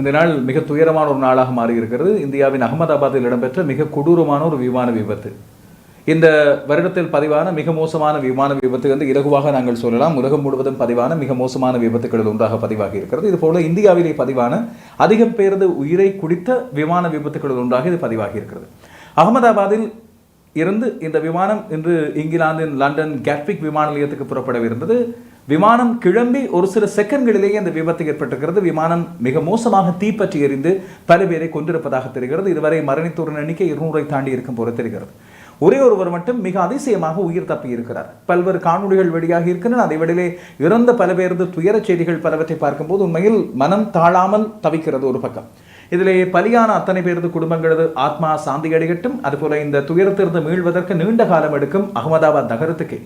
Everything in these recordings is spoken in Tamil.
இந்த நாள் மிக துயரமான ஒரு நாளாக மாறியிருக்கிறது. இந்தியாவின் அகமதாபாத்தில் இடம்பெற்ற மிக கொடூரமான ஒரு விமான விபத்து. இந்த வருடத்தில் பதிவான மிக மோசமான விமான விபத்து வந்து இலகுவாக நாங்கள் சொல்லலாம். உலகம் முழுவதும் பதிவான மிக மோசமான விபத்துகளில் ஒன்றாக பதிவாகி இருக்கிறது இதுபோல இந்தியாவிலே பதிவான அதிகம் பேரது உயிரை குடித்த விமான விபத்துகளில் ஒன்றாக இது பதிவாகி இருக்கிறது அகமதாபாத்தில் இருந்து இந்த விமானம் இன்று இங்கிலாந்தின் லண்டன் கேட்விக் விமான நிலையத்துக்கு புறப்படவிருந்தது. விமானம் கிளம்பி ஒரு சில செகண்ட்களிலேயே அந்த விபத்து ஏற்பட்டிருக்கிறது. விமானம் மிக மோசமாக தீப்பற்றி எரிந்து பல பேரை கொண்டிருப்பதாக தெரிகிறது. இதுவரை மரணித்தோரின் எண்ணிக்கை இருநூறை தாண்டி இருக்கும் போல தெரிகிறது. ஒரே ஒருவர் மட்டும் மிக அதிசயமாக உயிர் தப்பி இருக்கிறார். பல்வேறு காணொளிகள் வெளியாகி இருக்கின்றன. அதை விடலே இறந்த பல பேரது துயரச் செய்திகள் பலவற்றை பார்க்கும்போது உண்மையில் மனம் தாழாமல் தவிக்கிறது ஒரு பக்கம். இதிலே பலியான அத்தனை பேரது குடும்பங்களது ஆத்மா சாந்தி அடையட்டும். அதுபோல இந்த துயரத்திலிருந்து மீள்வதற்கு நீண்ட காலம் எடுக்கும் அகமதாபாத் நகரத்துக்கு.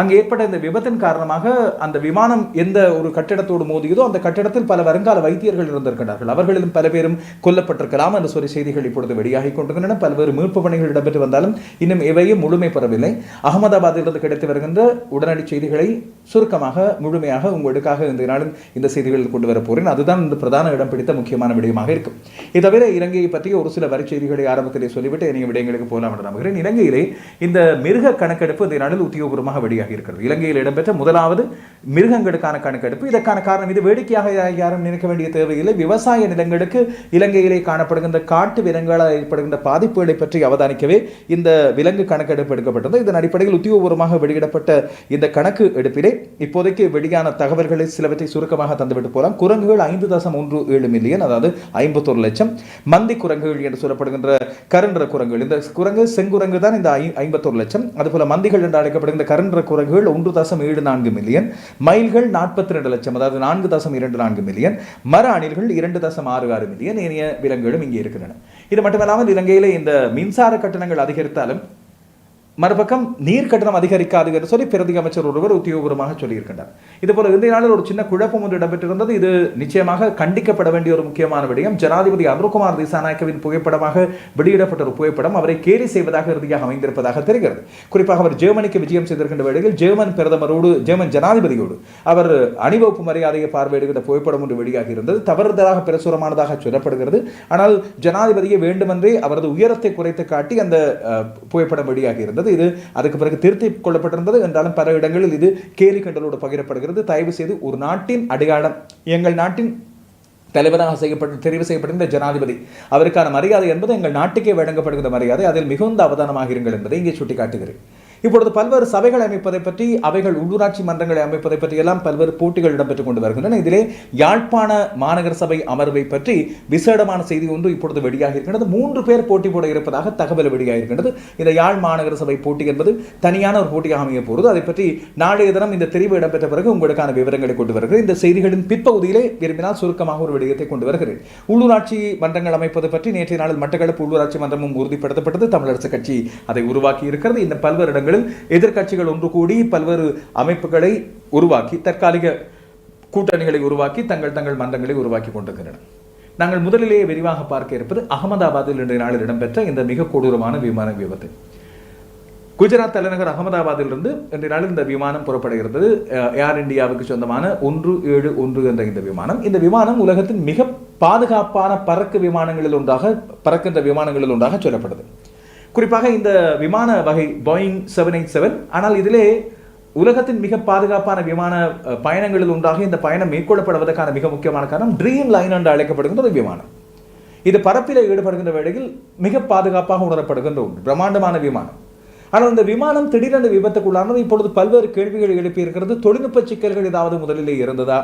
அங்கு ஏற்பட்ட இந்த விபத்தின் காரணமாக அந்த விமானம் எந்த ஒரு கட்டிடத்தோடு மோதியதோ அந்த கட்டிடத்தில் பல வருங்கால வைத்தியர்கள் இருந்திருக்கிறார்கள் அவர்களிலும் பல பேரும் கொல்லப்பட்டிருக்கலாம் என்று சொல்லி செய்திகள் இப்பொழுது வெளியாகி கொண்டிருக்கின்றன. பல்வேறு மீட்பு பணிகள் இடம்பெற்று வந்தாலும் இன்னும் இவையும் முழுமை பெறவில்லை. அகமதாபாத்திலிருந்து கிடைத்து வருகின்ற உடனடி செய்திகளை சுருக்கமாக முழுமையாக உங்களுக்காக இந்த நாளில் இந்த செய்திகளில் கொண்டு வர போகிறேன். அதுதான் இந்த பிரதான இடம் பிடித்த முக்கியமான விடயமாக இருக்கும். இது தவிர இலங்கையை பற்றிய ஒரு சில வரி செய்திகளை ஆரம்பத்திலே சொல்லிவிட்டு இனிய விடயங்களுக்கு போகலாம் என்று நம்புகிறேன். இலங்கையிலே இந்த மிருக கணக்கெடுப்பு இந்த நாளில் உத்தியோகபூர்வமாக வெளியாக இருக்கிறது. இலங்கையில் இடம்பெற்ற முதலாவது மிருகங்களுக்கான கணக்கெடுப்பு. இதற்கான காரணம் இது வேடிக்கையாக யாரும் நினைக்க வேண்டிய தேவையில்லை. விவசாய நிலங்களுக்கு இலங்கையிலே காணப்படுகின்ற காட்டு விலங்குகளால் ஏற்படுகின்ற பாதிப்புகளை பற்றி அவதானிக்கவே இந்த விலங்கு கணக்கெடுப்பு எடுக்கப்பட்டது. இதன் அடிப்படையில் உத்தியோகபூர்வமாக வெளியிடப்பட்ட இந்த கணக்கு எடுப்பிலே இப்போதைக்கு வெளியான தகவல்களை சிலவற்றை சுருக்கமாக தந்துவிட்டு போகலாம் குரங்குகள் ஐந்து தசம் ஒன்று ஏழு மில்லியன் அதாவது ஐம்பத்தொரு லட்சம். மந்தி குரங்குகள் என்று சொல்லப்படுகின்ற கருன்ற குரங்குகள். இந்த குரங்கு செங்குரங்கு தான் இந்த ஐ- ஐம்பத்தொரு லட்சம். அதுபோல மந்திகள் என்று அழைக்கப்படுகின்ற கருன்ற குரங்குகள் ஒன்று தசம் ஏழு நான்கு மில்லியன் மயில்கள் நாற்பத்தி ரெண்டு லட்சம் அதாவது நான்கு தசம் இரண்டு நான்கு மில்லியன் மர அணில்கள் இரண்டு தசம் ஆறு ஆறு மில்லியன் ஏனைய விலங்குகளும் இங்கே இருக்கின்றன. இது மட்டுமல்லாமல் இலங்கையில் இந்த மின்சார கட்டணங்கள் அதிகரித்தாலும் மறுபக்கம் நீர் கட்டணம் அதிகரிக்காது என்று சொல்லி பிரதி அமைச்சர் ஒருவர் உத்தியோகபூர்வமாக சொல்லியிருக்கின்றார். இதுபோல இந்திய நாளில் ஒரு சின்ன குழப்பம் ஒன்று இடம்பெற்றிருந்தது. இது நிச்சயமாக கண்டிக்கப்பட வேண்டிய ஒரு முக்கியமான விடயம். ஜனாதிபதி அருண்குமார் திசாநாயக்கவின் புகைப்படமாக வெளியிடப்பட்ட ஒரு புகைப்படம் அவரை கேலி செய்வதாக இறுதியாக அமைந்திருப்பதாக தெரிகிறது. குறிப்பாக அவர் ஜெர்மனிக்கு விஜயம் செய்திருக்கின்ற வேளையில் ஜெர்மன் பிரதமரோடு ஜெர்மன் ஜனாதிபதியோடு அவர் அணிவகுப்பு மரியாதையை பார்வையிடுகிற புகைப்படம் ஒன்று வெளியாகி இருந்தது. தவறுதலாக பிரசுரமானதாக சொல்லப்படுகிறது. ஆனால் ஜனாதிபதியை வேண்டுமென்றே அவரது உயரத்தை குறைத்து காட்டி அந்த புகைப்படம் வெளியாகி இருந்தது. இது அதுக்கு பிறகு திருத்தி கொள்ளப்பட்டிருந்தது. என்றாலும் பல இடங்களில் இது கேலி கண்டலோடு பகிரப்படுகிறது. தயவு செய்து ஒரு நாட்டின் அடையாளம் எங்கள் நாட்டின் தலைவராக செய்யப்பட்டு தெரிவு செய்யப்பட்டிருந்த ஜனாதிபதி அவருக்கான மரியாதை என்பது எங்கள் நாட்டுக்கே வழங்கப்படுகிற மரியாதை. அதில் மிகுந்த அவதானமாக இருங்கள் என்பதை இங்கே சுட்டிக்காட்டுகிறேன். இப்பொழுது பல்வேறு சபைகளை அமைப்பதை பற்றி அவைகள் உள்ளூராட்சி மன்றங்களை அமைப்பதை பற்றி எல்லாம் பல்வேறு போட்டிகள் இடம்பெற்றுக் கொண்டு வருகின்றன. இதிலே யாழ்ப்பாண மாநகர சபை அமர்வை பற்றி விசேடமான செய்தி ஒன்று இப்பொழுது வெளியாகி இருக்கின்றது. மூன்று பேர் போட்டி போட இருப்பதாக தகவல் வெளியாக இருக்கின்றது. இந்த யாழ் மாநகர சபை போட்டி என்பது தனியான ஒரு போட்டியாக அமைய போகிறது. அதை பற்றி நாளைய தினம் இந்த தெரிவு இடம்பெற்ற பிறகு உங்களுக்கான விவரங்களை கொண்டு வருகிறேன். இந்த செய்திகளின் பிற்பகுதியிலே விரும்பினால் சுருக்கமாக ஒரு விடயத்தை கொண்டு வருகிறேன். உள்ளூராட்சி மன்றங்கள் அமைப்பது பற்றி நேற்றைய நாளில் மட்டக்களப்பு உள்ளூராட்சி மன்றமும் உறுதிப்படுத்தப்பட்டது. தமிழரசு கட்சி அதை உருவாக்கி இருக்கிறது இந்த பல்வேறு இடங்களில் எதிர்க்கட்சிகள் ஒன்று கூடி பல்வேறு அமைப்புகளை உருவாக்கி தற்காலிக கூட்டணிகளை உருவாக்கி தங்கள் தங்கள் மன்றங்களை உருவாக்கி கொண்டிருக்கின்றன. நாங்கள் முதலிலேயே விரிவாக பார்க்க இருப்பது அகமதாபாத்தில் இன்றைய நாளில் இடம்பெற்ற இந்த மிக கொடூரமான விமான விபத்து. குஜராத் தலைநகர் அகமதாபாத்திலிருந்து இன்றைய நாளில் இந்த விமானம் புறப்படுகிறது. இருந்தது ஏர் இந்தியாவுக்கு சொந்தமான ஒன்று ஏழு ஒன்று என்ற இந்த விமானம். இந்த விமானம் உலகத்தின் மிக பாதுகாப்பான பறக்கு விமானங்களில் ஒன்றாக பறக்கின்ற விமானங்களில் ஒன்றாக சொல்லப்படுது. குறிப்பாக இந்த விமான வகை பாயிங் செவன் எயிட் செவன் ஆனால் இதிலே உலகத்தின் மிக பாதுகாப்பான விமான பயணங்களில் ஒன்றாக இந்த பயணம் மேற்கொள்ளப்படுவதற்கான மிக முக்கியமான காரணம் ட்ரீம் லைன் என்று அழைக்கப்படுகின்ற ஒரு விமானம். இது பரப்பில் ஈடுபடுகின்ற வேளையில் மிக பாதுகாப்பாக உணரப்படுகின்ற ஒன்று பிரம்மாண்டமான விமானம். ஆனால் இந்த விமானம் திடீரென விபத்துக்குள்ளானது இப்பொழுது பல்வேறு கேள்விகள் எழுப்பியிருக்கிறது தொழில்நுட்ப சிக்கல்கள் ஏதாவது முதலிலே இருந்ததா?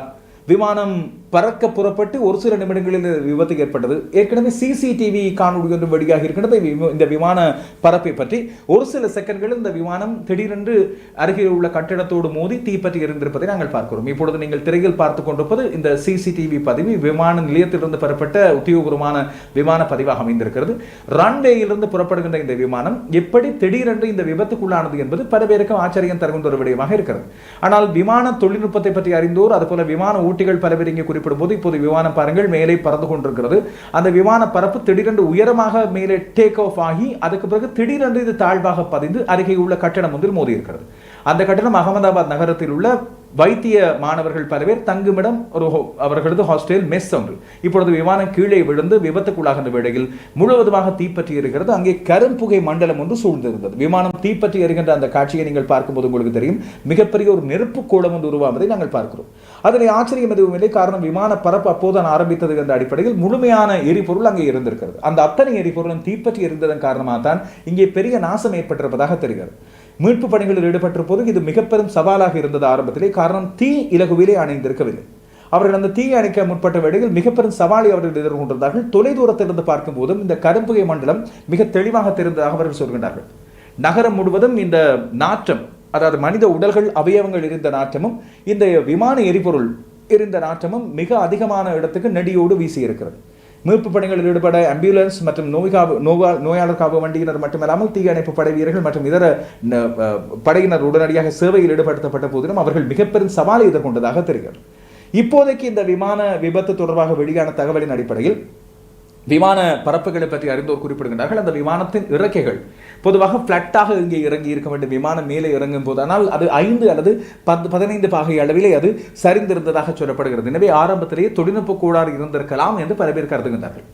விமானம் பறக்க புறப்பட்டு ஒரு சில நிமிடங்களில் விபத்து ஏற்பட்டது. ஏற்கனவே சிசிடிவி காணொலி ஒன்று வெளியாகி இருக்கின்றது. இந்த விமான பறப்பை பற்றி ஒரு சில செகண்ட்களில் இந்த விமானம் திடீரென்று அருகில் உள்ள கட்டிடத்தோடு மோதி தீப்பற்றி எரிந்திருப்பதை நாங்கள் பார்க்கிறோம். இப்பொழுது நீங்கள் திரையில் பார்த்து கொண்டிருப்பது இந்த சிசிடிவி பதிவு. விமான நிலையத்திலிருந்து பெறப்பட்ட உத்தியோகபூர்வமான விமான பதிவாக அமைந்திருக்கிறது. ரன்வேயிலிருந்து புறப்படுகின்ற இந்த விமானம் எப்படி திடீரென்று இந்த விபத்துக்குள்ளானது என்பது பல பேருக்கும் ஆச்சரியம் தருகின்ற ஒரு விடயமாக இருக்கிறது. ஆனால் விமான தொழில்நுட்பத்தை பற்றி அறிந்தோர் அதுபோல விமான ஊட்டிகள் பல பேர் இங்கே குறிப்பிடும் போது இப்போது விமானம் பாருங்கள் மேலே பறந்து கொண்டிருக்கிறது. அந்த விமான பரப்பு திடீரென்று உயரமாக மேலே டேக் ஆஃப் ஆகி அதுக்கு பிறகு திடீரென்று இது தாழ்வாக பதிந்து அருகே உள்ள கட்டணம் ஒன்றில் மோதி இருக்கிறது அந்த கட்டணம் அகமதாபாத் நகரத்தில் உள்ள வைத்திய மாணவர்கள் பல பேர் தங்குமிடம் ஒரு அவர்களது ஹாஸ்டல் மெஸ் ஒன்று. இப்பொழுது விமானம் கீழே விழுந்து விபத்துக்குள்ளாகின்ற வேளையில் முழுவதுமாக தீப்பற்றி இருக்கிறது அங்கே கரும்புகை மண்டலம் ஒன்று சூழ்ந்திருந்தது. விமானம் தீப்பற்றி எரிகின்ற அந்த காட்சியை நீங்கள் பார்க்கும்போது உங்களுக்கு தெரியும். மிகப்பெரிய ஒரு நெருப்பு கோலம் ஒன்று உருவாவதை நாங்கள் பார்க்கிறோம். அதனை ஆச்சரியம் எதுவும் இல்லை. காரணம் விமான பரப்பு அப்போதான் ஆரம்பித்தது என்ற அடிப்படையில் முழுமையான எரிபொருள் அங்கே இருந்திருக்கிறது. அந்த அத்தனை எரிபொருளும் தீப்பற்றி இருந்ததன் காரணமாக தான் இங்கே பெரிய நாசம் ஏற்பட்டிருப்பதாக தெரிகிறது. மீட்பு பணிகளில் ஈடுபட்ட போது இது மிக பெரும் சவாலாக இருந்தது ஆரம்பத்திலே. காரணம் தீ இலகுவிலே அணைந்திருக்கவில்லை. அவர்கள் அந்த தீயை அணைக்க முற்பட்ட வேளையில் மிக பெரும் சவாலை அவர்கள் எதிர்கொண்டிருந்தார்கள். தொலைதூரத்திலிருந்து பார்க்கும் போதும் இந்த கரும்புகை மண்டலம் மிக தெளிவாக தெரிந்ததாக அவர்கள் சொல்கின்றார்கள். நகரம் முழுவதும் இந்த நாற்றம் அதாவது மனித உடல்கள் அவயவங்கள் இருந்த நாற்றமும் இந்த விமான எரிபொருள் இருந்த நாற்றமும் மிக அதிகமான இடத்துக்கு நெடியோடு வீசி இருக்கிறது மீட்பு பணிகளில் ஈடுபட ஆம்புலன்ஸ் மற்றும் நோய் காவு நோவா நோயாளர் காப்பு வண்டியினர் மட்டுமல்லாமல் தீயணைப்பு படை வீரர்கள் மற்றும் இதர படையினர் உடனடியாக சேவையில் ஈடுபடுத்தப்பட்ட போதிலும் அவர்கள் மிகப்பெரும் சவாலை எதிர்கொண்டதாக தெரிகிறது. இப்போதைக்கு இந்த விமான விபத்து தொடர்பாக வெளியான தகவலின் அடிப்படையில் விமான பரப்புகளை பற்றி அறிந்தோர் குறிப்பிடுகின்றார்கள். அந்த விமானத்தின் இறக்கைகள் பொதுவாக பிளட்டாக இங்கே இறங்கி இருக்க வேண்டும். விமானம் மேலே இறங்கும் போது ஆனால் அது ஐந்து அல்லது பத்து பதினைந்து பாகை அளவிலே அது சரிந்திருந்ததாக சொல்லப்படுகிறது. எனவே ஆரம்பத்திலேயே தொழில்நுட்ப கோளாறு இருந்திருக்கலாம் என்று பல பேர் கருதுகின்றார்கள்.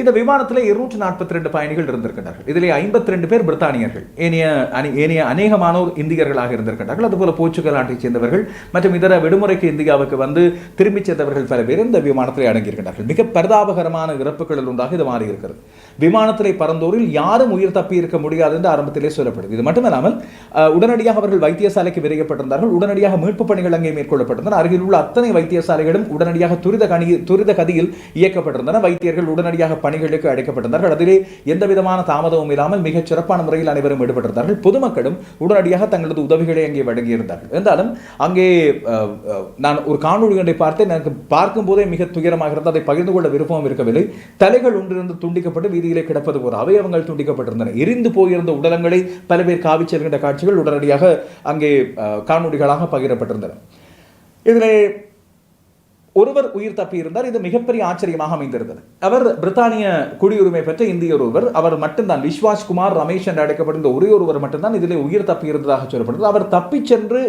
இந்த விமானத்தில் இருநூற்றி நாற்பத்தி ரெண்டு பயணிகள் இருந்திருக்கின்றார்கள். இதிலே ஐம்பத்தி ரெண்டு பேர் பிரித்தானியர்கள். ஏனைய அணி ஏனைய அநேகமானோர் இந்தியர்களாக இருந்திருக்கின்றார்கள். அதுபோல போர்ச்சுகல் நாட்டைச் சேர்ந்தவர்கள் மற்றும் இதர விடுமுறைக்கு இந்தியாவுக்கு வந்து திரும்பிச் சேர்ந்தவர்கள் பல பேர் இந்த விமானத்தில் அடங்கியிருக்கிறார்கள் மிக பரிதாபகரமான இறப்புகளில் ஒன்றாக இது மாறி இருக்கிறது விமானத்திலே பறந்தோரில் யாரும் உயிர் தப்பி இருக்க முடியாது என்று ஆரம்பத்திலே சொல்லப்படுது. இது மட்டுமல்லாமல் உடனடியாக அவர்கள் வைத்தியசாலைக்கு விரைக்கப்பட்டிருந்தார்கள் உடனடியாக மீட்பு பணிகள் அங்கே மேற்கொள்ளப்பட்டிருந்தன. அருகில் உள்ள அத்தனை வைத்தியசாலைகளும் உடனடியாக துரித கணி துரித கதியில் இயக்கப்பட்டிருந்தன. வைத்தியர்கள் உடனடியாக பணிகளுக்கு அழைக்கப்பட்டிருந்தார்கள். அதிலே எந்த விதமான தாமதமும் இல்லாமல் மிகச் சிறப்பான முறையில் அனைவரும் ஈடுபட்டிருந்தார்கள். பொதுமக்களும் உடனடியாக தங்களது உதவிகளை அங்கே வழங்கியிருந்தார்கள். இருந்தாலும் அங்கே நான் ஒரு காணொளி ஒன்றை பார்த்தேன். எனக்கு பார்க்கும் போதே மிக துயரமாக இருந்தது. அதை பகிர்ந்து கொள்ள விருப்பம் இருக்கவில்லை. தலைகள் ஒன்றிருந்து துண்டிக்கப்பட்டு வீதியிலே கிடப்பது போது அவை அவங்கள் துண்டிக்கப்பட்டிருந்தன. எரிந்து போயிருந்த உடலங்களை பல பேர் காவி செல்கின்ற காட்சிகள் உடனடியாக அங்கே காணொலிகளாக காணொளிகளாக பகிரப்பட்டிருந்தன. இதிலே ஒருவர் உயிர் தப்பியிருந்தார். இது மிகப்பெரிய ஆச்சரியமாக அமைந்திருந்தது. அவர் பிரித்தானிய குடியுரிமை பெற்ற இந்தியர் ஒருவர் அவர் மட்டும்தான் விஸ்வாஸ் குமார் ரமேஷ் என்று அழைக்கப்படுகிற ஒரே ஒருவர் மட்டும்தான் இதிலே உயிர் தப்பி இருந்ததாக சொல்லப்படுகிறது. அவர் தப்பிச் சென்று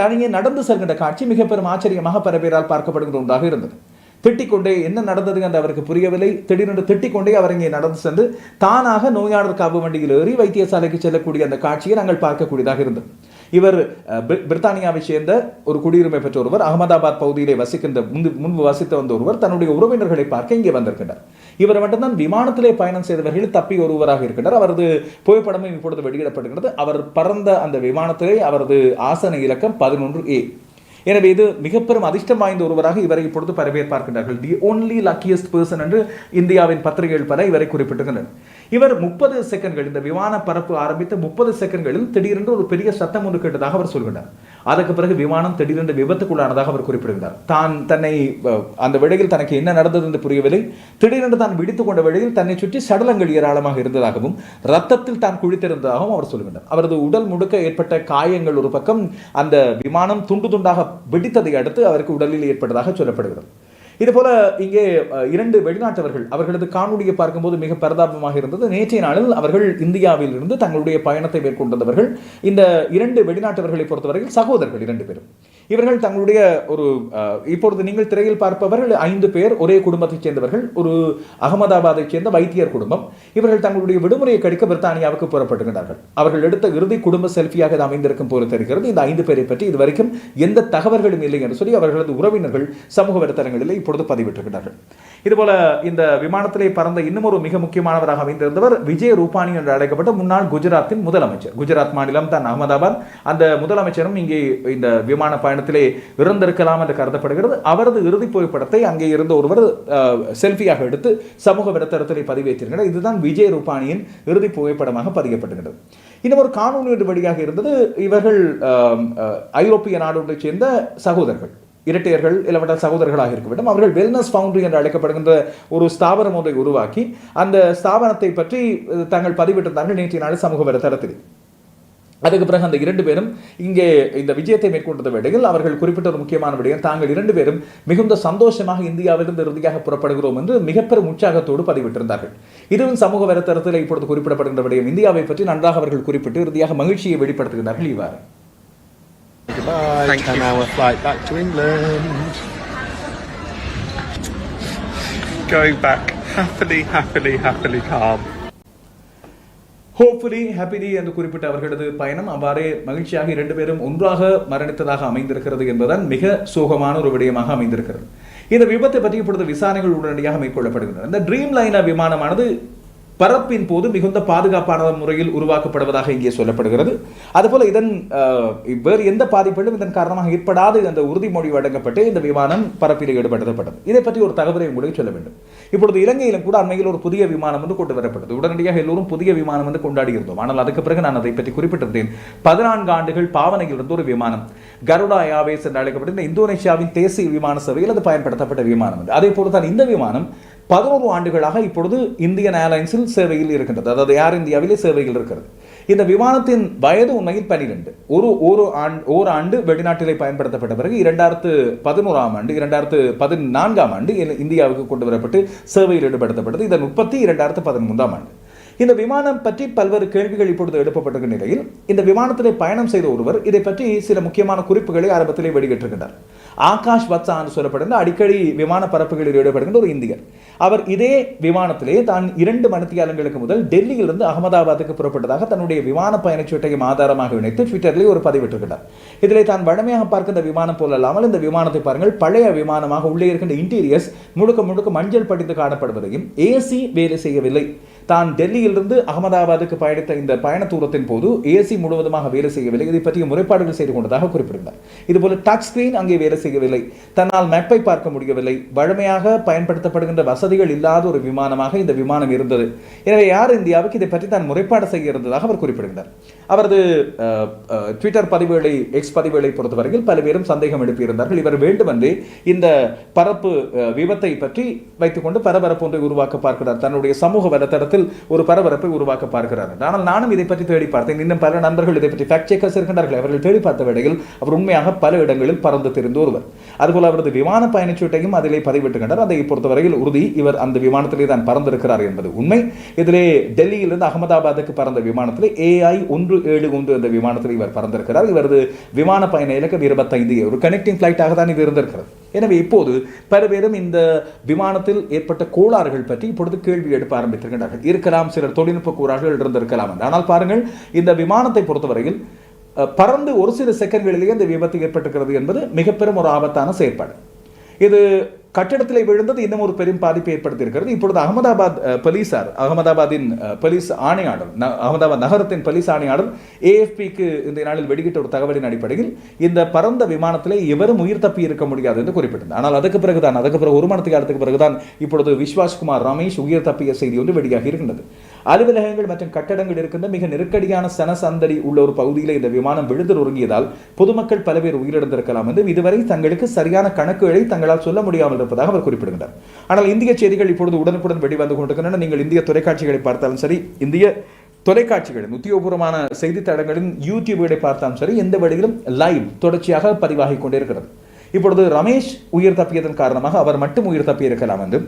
தனியே நடந்து செல்கின்ற காட்சி மிக பெரும் ஆச்சரியமாக பல பேரால் பார்க்கப்படுகிற ஒன்றாக இருந்தது. திட்டிக்கொண்டே என்ன நடந்தது என்று அவருக்கு புரியவில்லை. திடீரென்று திட்டிக்கொண்டே அவர் இங்கே நடந்து சென்று தானாக நோயாளர் காப்பு வண்டியில் ஏறி வைத்தியசாலைக்கு செல்லக்கூடிய அந்த காட்சியை நாங்கள் பார்க்கக்கூடியதாக இருந்தது. இவர் பிரி- பிரித்தானியாவை சேர்ந்த ஒரு குடியுரிமை பெற்ற ஒருவர் அகமதாபாத் பகுதியிலே வசிக்கின்ற முன்பு முன்பு வசித்து வந்த ஒருவர் தன்னுடைய உறவினர்களை பார்க்க இங்கே வந்திருக்கின்றார். இவர் மட்டும்தான் விமானத்திலே பயணம் செய்தவர்கள் தப்பி ஒருவராக இருக்கின்றார். அவரது புகைப்படமும் இப்பொழுது வெளியிடப்படுகிறது அவர் பறந்த அந்த விமானத்திலே அவரது ஆசன இலக்கம் பதினொன்று ஏ. எனவே இது மிக பெரும் அதிர்ஷ்டம் வாய்ந்த ஒருவராக இவரை இப்பொழுது பல தி ஓன்லி லக்கியஸ்ட் பர்சன் என்று இந்தியாவின் பத்திரிகைகள் பல இவரை குறிப்பிட்டிருக்கின்றன இவர் முப்பது செகண்ட்கள் இந்த விமான பரப்பு ஆரம்பித்த முப்பது செகண்ட்களில் திடீரென்று ஒரு பெரிய சத்தம் ஒன்று கேட்டதாக அவர் சொல்கிறார் அதற்கு பிறகு விமானம் திடீரென்று விபத்துக்குள்ளானதாக அவர் குறிப்பிடுகிறார். தான் தன்னை அந்த வேளையில் தனக்கு என்ன நடந்தது என்று புரியவில்லை. திடீரென்று தான் விடுத்து கொண்ட வேளையில் தன்னை சுற்றி சடலங்கள் ஏராளமாக இருந்ததாகவும் ரத்தத்தில் தான் குளித்திருந்ததாகவும் அவர் சொல்லுகின்றார் அவரது உடல் முழுக்க ஏற்பட்ட காயங்கள் ஒரு பக்கம் அந்த விமானம் துண்டு துண்டாக வெடித்ததை அடுத்து அவருக்கு உடலில் ஏற்பட்டதாக சொல்லப்படுகிறது. இதுபோல இங்கே இரண்டு வெளிநாட்டவர்கள் அவர்களது காணொலியை பார்க்கும்போது மிக பரதாபமாக இருந்தது. நேற்றைய நாளில் அவர்கள் இந்தியாவில் இருந்து தங்களுடைய பயணத்தை மேற்கொண்டிருந்தவர்கள். இந்த இரண்டு வெளிநாட்டவர்களை பொறுத்தவரையில் சகோதரர்கள் இரண்டு பேரும். இவர்கள் தங்களுடைய ஒரு இப்பொழுது நீங்கள் திரையில் பார்ப்பவர்கள் ஐந்து பேர் ஒரே குடும்பத்தைச் சேர்ந்தவர்கள் ஒரு அகமதாபாத்தைச் சேர்ந்த வைத்தியர் குடும்பம். இவர்கள் தங்களுடைய விடுமுறையை கடிக்க பிரித்தானியாவுக்கு புறப்படுகின்றார்கள் அவர்கள் எடுத்த இறுதி குடும்ப செல்ஃபியாக இது அமைந்திருக்கும் போல தெரிகிறது. இந்த ஐந்து பேரை பற்றி இதுவரைக்கும் எந்த தகவல்களும் இல்லை என்று சொல்லி அவர்களது உறவினர்கள் சமூக வலைத்தளங்களில் இப்பொழுது பதிவிட்டிருக்கிறார்கள் இதுபோல இந்த விமானத்திலே பறந்த இன்னும் ஒரு மிக முக்கியமானவராக அமைந்திருந்தவர் விஜய் ரூபானி என்று அழைக்கப்பட்ட முன்னாள் குஜராத்தின் முதலமைச்சர். குஜராத் மாநிலம் தான் அகமதாபாத். அந்த முதலமைச்சரும் இங்கே இந்த விமான பயணம் பயணத்திலே இறந்திருக்கலாம் என்று கருதப்படுகிறது. அவரது இறுதி புகைப்படத்தை அங்கே இருந்த ஒருவர் செல்ஃபியாக எடுத்து சமூக வலைத்தளத்திலே பதிவேற்றிருக்கிறார். இதுதான் விஜய் ரூபானியின் இறுதி புகைப்படமாக பதியப்பட்டுகிறது இன்னும் ஒரு காணொலி வழியாக இருந்தது. இவர்கள் ஐரோப்பிய நாடுகளைச் சேர்ந்த சகோதரர்கள் இரட்டையர்கள் இளவட்ட சகோதரர்களாக இருக்க வேண்டும். அவர்கள் வெல்னஸ் ஃபவுண்டரி என்று அழைக்கப்படுகின்ற ஒரு ஸ்தாபனம் ஒன்றை உருவாக்கி அந்த ஸ்தாபனத்தை பற்றி தங்கள் தாங்கள் பதிவிட்டிருந்தார்கள் நேற்றைய நாள் சமூக வலைத்தளத்தில் அதுக்கு பிறகு அந்த இரண்டு பேரும் இங்கே இந்த விஜயத்தை மேற்கொண்ட வேளையில் அவர்கள் குறிப்பிட்ட ஒரு முக்கியமான விடயம் தாங்கள் இரண்டு பேரும் மிகுந்த சந்தோஷமாக இந்தியாவிலிருந்து இறுதியாக புறப்படுகிறோம் என்று மிகப்பெரும் உற்சாகத்தோடு பதிவிட்டிருந்தார்கள். இதுவும் சமூக வலைத்தளத்தில் இப்பொழுது குறிப்பிடப்படுகின்ற விடயம் இந்தியாவை பற்றி நன்றாக அவர்கள் குறிப்பிட்டு இறுதியாக மகிழ்ச்சியை வெளிப்படுத்துகிறார்கள் இவ்வாறு. Going back happily, happily, happily calm. Hopefully happily என்று குறிப்பிட்ட அவர்களது பயணம் அவ்வாறே மகிழ்ச்சியாக இரண்டு பேரும் ஒன்றாக மரணித்ததாக அமைந்திருக்கிறது என்பதுதான் மிக சோகமான ஒரு விடயமாக அமைந்திருக்கிறது. இந்த விபத்தை பற்றி இப்பொழுது விசாரணைகள் உடனடியாக மேற்கொள்ளப்படுகின்றன. இந்த ட்ரீம் லைனர் விமானமானது பறப்பின் போது மிகுந்த பாதுகாப்பான முறையில் உருவாக்கப்படுவதாக இங்கே சொல்லப்படுகிறது. அதுபோல இதன் வேறு எந்த பாதிப்பிலும் இதன் காரணமாக ஏற்படாது அந்த உறுதிமொழி வழங்கப்பட்டு இந்த விமானம் பரப்பில் ஈடுபடுத்தப்பட்டது. இதை பற்றி ஒரு தகவலை உங்களுக்கு சொல்ல வேண்டும். இப்பொழுது இலங்கையிலும் கூட அண்மையில் ஒரு புதிய விமானம் வந்து கொண்டு வரப்பட்டது. உடனடியாக எல்லோரும் புதிய விமானம் வந்து கொண்டாடி இருந்தோம் ஆனால் அதுக்கு பிறகு நான் அதை பற்றி குறிப்பிட்டிருந்தேன். பதினான்கு ஆண்டுகள் பாவனையில் இருந்த ஒரு விமானம். கருடா யாவேஸ் என்று அழைக்கப்பட்டிருந்த இந்தோனேஷியாவின் தேசிய விமான சேவையில் அது பயன்படுத்தப்பட்ட விமானம் அது. அதே போல தான் இந்த விமானம் பதினோரு ஆண்டுகளாக இப்பொழுது இந்தியன் ஏர்லைன்ஸில் சேவையில் இருக்கின்றது. அதாவது ஏர் இந்தியாவிலே சேவையில் இருக்கிறது. இந்த விமானத்தின் வயது உண்மையில் பனிரெண்டு. ஒரு ஒரு ஆண்டு ஓர் ஆண்டு வெளிநாட்டிலே பயன்படுத்தப்பட்ட பிறகு இரண்டாயிரத்து பதினோராம் ஆண்டு இரண்டாயிரத்து பதினான்காம் ஆண்டு இந்தியாவுக்கு கொண்டு வரப்பட்டு சேவையில் ஈடுபடுத்தப்பட்டது. இதன் உற்பத்தி இரண்டாயிரத்து பதிமூன்றாம் ஆண்டு. இந்த விமானம் பற்றி பல்வேறு கேள்விகள் இப்பொழுது எழுப்பப்பட்டிருக்கிற நிலையில் இந்த விமானத்திலே பயணம் செய்த ஒருவர் இதை பற்றி சில முக்கியமான குறிப்புகளை ஆரம்பத்திலே வெளியிட்டிருக்கின்றார். ஆகாஷ் வத்சா என்று சொல்லப்படுகிற அடிக்கடி விமான பரப்புகளில் ஈடுபடுகின்ற ஒரு இந்தியர். அவர் இதே விமானத்திலே தான் இரண்டு மணித்தியாலங்களுக்கு முதல் டெல்லியிலிருந்து அகமதாபாத்துக்கு புறப்பட்டதாக தன்னுடைய விமான பயணச்சீட்டையும் ஆதாரமாக இணைத்து ட்விட்டரிலே ஒரு பதிவிட்டிருக்கிறார். இதிலே தான் வழமையாக பார்க்கின்ற விமானம் போல் அல்லாமல் இந்த விமானத்தை பாருங்கள் பழைய விமானமாக உள்ளே இருக்கின்ற இன்டீரியர்ஸ் முழுக்க முழுக்க மஞ்சள் படிந்து காணப்படுவதையும் ஏசி வேலை செய்யவில்லை. தான் டெல்லியிலிருந்து அகமதாபாத்துக்கு பயணித்த இந்த பயண தூரத்தின் போது ஏசி முழுவதுமாக வேலை செய்யவில்லை. இதை பற்றிய முறைப்பாடுகள் செய்து கொண்டதாக குறிப்பிட்டிருந்தார் இதுபோல டச் ஸ்கிரீன் அங்கே வேலை செய்யவில்லை. தன்னால் மேப்பை பார்க்க முடியவில்லை. வழமையாக பயன்படுத்தப்படுகின்ற வசதிகள் இல்லாத ஒரு விமானமாக இந்த விமானம் இருந்தது. எனவே யார் இந்தியாவுக்கு இதை பற்றி தான் முறைப்பாடு செய்ய இருந்ததாக அவர் குறிப்பிடுகிறார். அவரது ட்விட்டர் பதிவுகளை எக்ஸ் பதிவுகளை பொறுத்தவரையில் பல பேரும் சந்தேகம் எழுப்பியிருந்தார்கள். இவர் வேண்டுமென்றே இந்த பரப்பு விபத்தை பற்றி வைத்துக்கொண்டு பரபரப்பு ஒன்றை உருவாக்க பார்க்கிறார். தன்னுடைய சமூக வலைத்தளத்தில் ஒரு பரபரப்பை உருவாக்க பார்க்கிறார். ஆனால் நானும் இதை பற்றி தேடி பார்த்தேன். இன்னும் பல நண்பர்கள் இதை பற்றி ஃபேக்ட் செக்கர்ஸ் இருக்கின்றார்கள். அவர்கள் தேடி பார்த்த வேளையில் அவர் உண்மையாக பல இடங்களில் பறந்து தெரிந்த ஒருவர். அதுபோல் அவரது விமான பயணச்சீட்டையும் அதிலே பதிவிட்டுகின்றார் அதை பொறுத்தவரையில் உறுதி இவர் அந்த விமானத்திலே தான் பறந்திருக்கிறார் என்பது உண்மை. இதிலே டெல்லியிலிருந்து அகமதாபாத்துக்கு பறந்த விமானத்திலே ஏஐ ஒன்று ஏழு ஒன்று என்ற விமானத்தில் இவர் பறந்திருக்கிறார். இவரது விமான பயண இலக்கம் இருபத்தைந்து ஒரு கனெக்டிங் ஃப்ளைட்டாக தான் இது இருந்திருக்கிறது. எனவே இப்போது பல பேரும் இந்த விமானத்தில் ஏற்பட்ட கோளாறுகள் பற்றி இப்பொழுது கேள்வி எழுப்ப ஆரம்பித்திருக்கின்றார்கள் இருக்கலாம் சிலர் தொழில்நுட்ப கூறார்கள் இருந்திருக்கலாம் என்று. ஆனால் பாருங்கள் இந்த விமானத்தை பொறுத்தவரையில் பறந்து ஒரு சில செகண்ட்களிலேயே இந்த விபத்து ஏற்பட்டிருக்கிறது என்பது மிக பெரும் ஒரு ஆபத்தான செயற்பாடு இது கட்டிடத்திலே விழுந்தது இன்னும் ஒரு பெரும் பாதிப்பை ஏற்படுத்தியிருக்கிறது. இப்பொழுது அகமதாபாத் போலீசார் அகமதாபாத்தின் போலீஸ் ஆணையாளர் அகமதாபாத் நகரத்தின் போலீஸ் ஆணையாளர் ஏஎஃபிக்கு இந்த நாளில் வெளியிட்ட ஒரு தகவலின் அடிப்படையில் இந்த பறந்த விமானத்திலே எவரும் உயிர் தப்பி இருக்க முடியாது என்று குறிப்பிட்டது. ஆனால் அதுக்கு பிறகுதான் அதுக்கு பிறகு ஒரு மணி காலத்துக்கு பிறகுதான் இப்பொழுது விஸ்வாஸ்குமார் ரமேஷ் உயிர் தப்பிய செய்தி ஒன்று வெளியாகி இருக்கின்றது. அலுவலகங்கள் மற்றும் கட்டடங்கள் இருக்கின்ற மிக நெருக்கடியான சனசந்தடி உள்ள ஒரு பகுதியில் இந்த விமானம் விழுந்து நொறுங்கியதால் பொதுமக்கள் பல பேர் உயிரிழந்திருக்கலாம் என்று இதுவரை தங்களுக்கு சரியான கணக்குகளை தங்களால் சொல்ல முடியாமல் இருப்பதாக அவர் குறிப்பிடுகிறார் ஆனால் இந்திய செய்திகள் இப்பொழுது உடனுக்குடன் வெளிவந்து கொண்டிருக்கின்றன. நீங்கள் இந்திய தொலைக்காட்சிகளை பார்த்தாலும் சரி இந்திய தொலைக்காட்சிகளின் உத்தியோகபூர்வமான செய்தித்தளங்களின் யூடியூப்களை பார்த்தாலும் சரி எந்த வழியிலும் லைவ் தொடர்ச்சியாக பதிவாகி கொண்டிருக்கிறது. இப்பொழுது ரமேஷ் உயிர் தப்பியதன் காரணமாக அவர் மட்டும் உயிர் தப்பியிருக்கலாம் என்றும்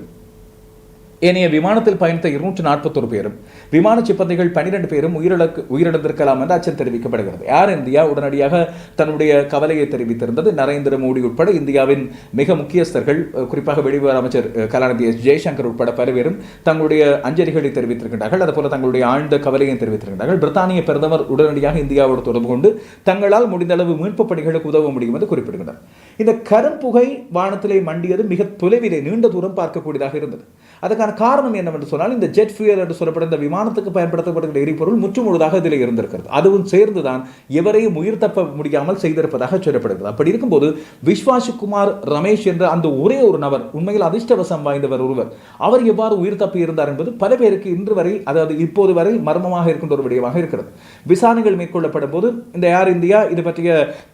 ஏனைய விமானத்தில் பயணித்த இருநூற்று நாற்பத்தொரு பேரும் விமான சிப்பந்திகள் பனிரெண்டு பேரும் உயிரிழக்கு உயிரிழந்திருக்கலாம் என்று அச்சம் தெரிவிக்கப்படுகிறது. Air India? உடனடியாக தன்னுடைய கவலையை தெரிவித்திருந்தது நரேந்திர மோடி உட்பட இந்தியாவின் மிக முக்கியஸ்தர்கள் குறிப்பாக வெளிவர அமைச்சர் கலாநிதி எஸ். ஜெய்சங்கர் உட்பட பல பேரும் தங்களுடைய அஞ்சலிகளை தெரிவித்திருக்கின்றார்கள். அதுபோல தங்களுடைய ஆழ்ந்த கவலையை தெரிவித்திருக்கின்றார்கள். பிரித்தானிய பிரதமர் உடனடியாக இந்தியாவோடு தொடர்பு கொண்டு தங்களால் முடிந்த அளவு மீட்பு பணிகளுக்கு உதவ முடியும் என்று குறிப்பிடுகின்றனர் இந்த கரும்புகை வானத்திலே மண்டியது மிக தொலைவிலே நீண்ட தூரம் பார்க்கக்கூடியதாக இருந்தது. அதுக்கான காரணம் என்னவென்று சொன்னால் இந்த ஜெட் ஃபியூயல் என்று சொல்லப்படும் இந்த விமானத்துக்கு பயன்படுத்தப்படுகிற எரிபொருள் முற்று முழுதாக இதில் இருந்திருக்கிறது. அதுவும் சேர்ந்துதான் எவரையும் உயிர் தப்ப முடியாமல் செய்திருப்பதாக சொல்லப்படுகிறது. அப்படி இருக்கும்போது விஸ்வாசுகுமார் ரமேஷ் என்ற அந்த ஒரே ஒரு நபர் உண்மையில் அதிர்ஷ்டவசம் வாய்ந்தவர் ஒருவர் அவர் எவ்வாறு உயிர் தப்பி இருந்தார் என்பது பல பேருக்கு இன்று வரை அதாவது இப்போது வரை மர்மமாக இருக்கின்ற ஒரு விடயமாக இருக்கிறது. விசாரணைகள் மேற்கொள்ளப்படும் போது இந்த ஏர் இந்தியா இது பற்றிய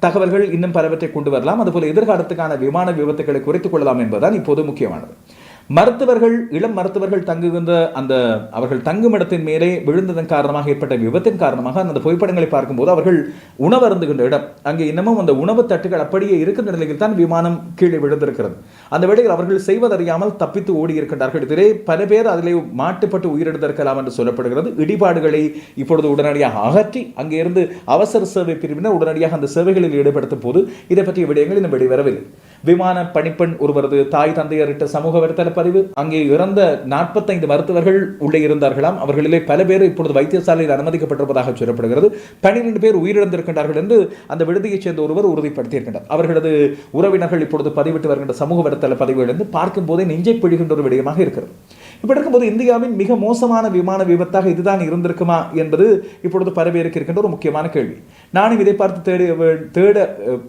தகவல்கள் இன்னும் பலவற்றை கொண்டு வரலாம். அதுபோல எதிர்காலத்துக்கான விமான விபத்துகளை குறைத்துக் கொள்ளலாம் என்பதுதான் இப்போது முக்கியமானது. மருத்துவர்கள் இளம் மருத்துவர்கள் தங்குகின்ற அந்த அவர்கள் தங்கும் இடத்தின் மேலே விழுந்ததன் காரணமாக ஏற்பட்ட விபத்தின் காரணமாக அந்த புகைப்படங்களை பார்க்கும்போது அவர்கள் உணவருந்துகின்ற இடம். அங்கே இன்னமும் அந்த உணவு தட்டுகள் அப்படியே இருக்கின்ற நிலையில் தான் விமானம் கீழே விழுந்திருக்கிறது. அந்த வேளையில் அவர்கள் செய்வதறியாமல் தப்பித்து ஓடி இருக்கின்றார்கள் இதிலே பல பேர் அதிலே மாட்டுப்பட்டு உயிரிழந்திருக்கலாம் என்று சொல்லப்படுகிறது. இடிபாடுகளை இப்பொழுது உடனடியாக அகற்றி அங்கே இருந்து அவசர சேவை பிரிவினர் உடனடியாக அந்த சேவைகளில் ஈடுபடுத்தும் போது இதை பற்றிய விடயங்கள் இன்னும் வெளிவரவில்லை. விமான பணிப்பெண் ஒருவரது தாய் தந்தையரிட்ட சமூக வலைத்தள பதிவு. அங்கே இறந்த நாற்பத்தைந்து மருத்துவர்கள் உள்ளே இருந்தார்களாம். அவர்களிலே பல பேர் இப்பொழுது வைத்தியசாலையில் அனுமதிக்கப்பட்டிருப்பதாக சொல்லப்படுகிறது. பன்னிரண்டு பேர் உயிரிழந்திருக்கின்றார்கள் என்று அந்த விடுதியைச் சேர்ந்த ஒருவர் உறுதிப்படுத்தியிருக்கின்றார். அவர்களது உறவினர்கள் இப்பொழுது பதிவிட்டு வருகின்ற சமூக வலைத்தள பதிவுகளிலிருந்து பார்க்கும் போதே நெஞ்சை பிழிகின்ற ஒரு விடயமாக இருக்கிறது. இப்படி இருக்கும்போது இந்தியாவின் மிக மோசமான விமான விபத்தாக இதுதான் இருந்திருக்குமா என்பது இப்பொழுது பல இருக்கின்ற ஒரு முக்கியமான கேள்வி. நானும் இதை பார்த்து தேட தேட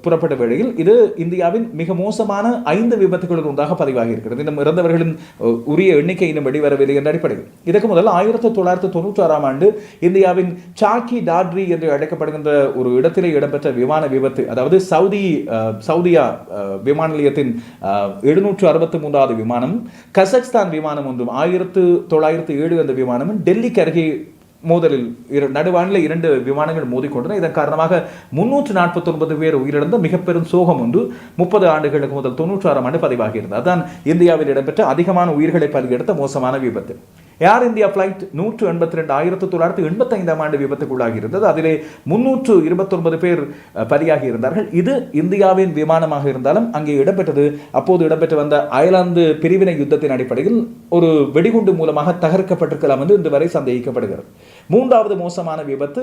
புறப்பட்ட வேளையில் இது இந்தியாவின் மிக மோசமான ஐந்து விபத்துகளில் ஒன்றாக பதிவாகி இருக்கிறது இன்னும் இறந்தவர்களின் உரிய எண்ணிக்கை இன்னும் வெளிவரவில்லை என்ற அடிப்படையில். இதற்கு முதல் ஆயிரத்தி தொள்ளாயிரத்தி தொண்ணூற்றி ஆறாம் ஆண்டு இந்தியாவின் சாக்கி டாட்ரி என்று அழைக்கப்படுகின்ற ஒரு இடத்திலே இடம்பெற்ற விமான விபத்து அதாவது சவுதி சவுதியா விமான நிலையத்தின் எழுநூற்று அறுபத்தி மூன்றாவது விமானம் கசக்ஸ்தான் விமானம் ஒன்றும் ஆயிரத்து தொள்ளாயிரத்து ஏழு அந்த விமானமும் டெல்லிக்கு அருகே மோதலில் இரு- நடுவானில் இரண்டு விமானங்கள் மோதிக்கொண்டன. இதன் காரணமாக முன்னூற்று நாற்பத்தி ஒன்பது பேர் உயிரிழந்த மிகப்பெரும் சோகம் ஒன்று முப்பது ஆண்டுகளுக்கு முதல் தொன்னூற்றி ஆறாம் ஆண்டு பதிவாகியிருந்தது. அதான் இந்தியாவில் இடம்பெற்ற அதிகமான உயிர்களை பலியெடுத்த மோசமான விபத்து. ஏர் இந்தியா ஃப்ளைட் நூற்று எண்பத்தி ரெண்டு ஆயிரத்தி தொள்ளாயிரத்தி எண்பத்தி ஐந்தாம் ஆண்டு விபத்துக்குள்ளாகி இருந்தது அதிலே முன்னூற்று இருபத்தொன்பது பேர் பலியாகி இருந்தார்கள் இது இந்தியாவின் விமானமாக இருந்தாலும் அங்கே இடம்பெற்றது. அப்போது இடம்பெற்று வந்த அயர்லாந்து பிரிவினை யுத்தத்தின் அடிப்படையில் ஒரு வெடிகுண்டு மூலமாக தகர்க்கப்பட்டிருக்கலாம் என்று இன்று வரை சந்தேகிக்கப்படுகிறது. மூன்றாவது மோசமான விபத்து